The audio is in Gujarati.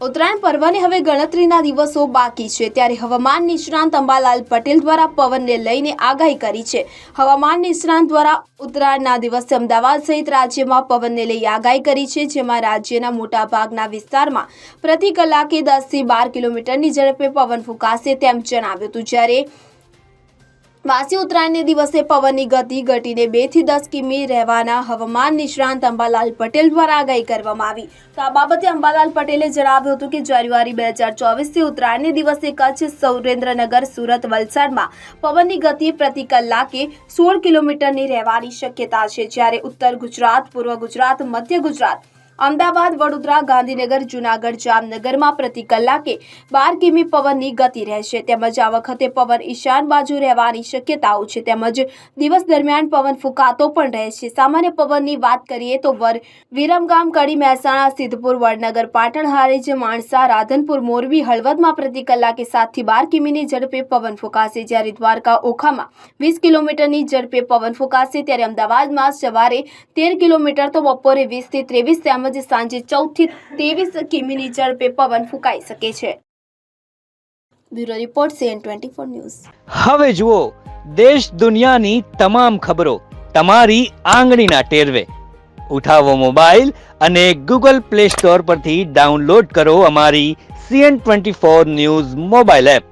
ઉત્તરાયણ પર્વની હવે ગણતરીના દિવસો બાકી છે, ત્યારે હવામાન નિષ્ણાંત અંબાલાલ પટેલ દ્વારા પવનને લઈને આગાહી કરી છે. હવામાન નિષ્ણાંત દ્વારા ઉત્તરાયણના દિવસે અમદાવાદ સહિત રાજ્યમાં પવનને લઈ આગાહી કરી છે, જેમાં રાજ્યના મોટાભાગના વિસ્તારમાં પ્રતિ કલાકે દસથી બાર કિલોમીટરની ઝડપે પવન ફૂંકાશે તેમ જણાવ્યું હતું. જ્યારે વાસી ઉત્તરાયણને દિવસે પવનની ગતિ ઘટીને બેથી દસ કિમી રહેવાના હવામાન નિષ્ણાંત અંબાલાલ પટેલ દ્વારા આગાહી કરવામાં આવી. તો આ બાબતે અંબાલાલ પટેલે જણાવ્યું હતું કે જાન્યુઆરી બે હજાર ચોવીસથી ઉત્તરાયણને દિવસે કચ્છ, સુરેન્દ્રનગર, સુરત, વલસાડમાં પવનની ગતિ પ્રતિ કલાકે સોળ કિલોમીટરની રહેવાની શક્યતા છે. જ્યારે ઉત્તર ગુજરાત, પૂર્વ ગુજરાત, મધ્ય ગુજરાત અમદાવાદ, વડોદરા, ગાંધીનગર, જુનાગઢ, જામનગરમાં પ્રતિ કલાકે બાર કિમી પવનની ગતિ રહેશે. તેમજ આ વખતે પવન ઈશાન બાજુ રહેવાની શક્યતાઓ છે. તેમજ દિવસ દરમિયાન પવન ફૂંકાતો પણ રહેશે. સામાન્ય પવનની વાત કરીએ તો વર વિરમગામ, કડી મહેસાણા, સિદ્ધપુર, વડનગર, પાટણ, હારેજ, માણસા, રાધનપુર, મોરબી, હળવદમાં પ્રતિ કલાકે સાતથી બાર કિમીની ઝડપે પવન ફૂંકાશે. જ્યારે દ્વારકા, ઓખામાં વીસ કિલોમીટરની ઝડપે પવન ફૂંકાશે. ત્યારે અમદાવાદમાં સવારે તેર કિલોમીટર તો બપોરે વીસથી ત્રેવીસ તેમજ સાંજે ચૌદથી ત્રેવીસ કિમીની ઝડપે પવન ફૂંકાઈ શકે છે. Bureau report C N twenty four news. હવે જુઓ, દેશ દુનિયાની તમામ ખબરો તમારી આંગળીના ટેરવે. ઉઠાવો મોબાઈલ અને ગૂગલ પ્લે સ્ટોર પરથી ડાઉનલોડ કરો અમારી C N twenty four news mobile app.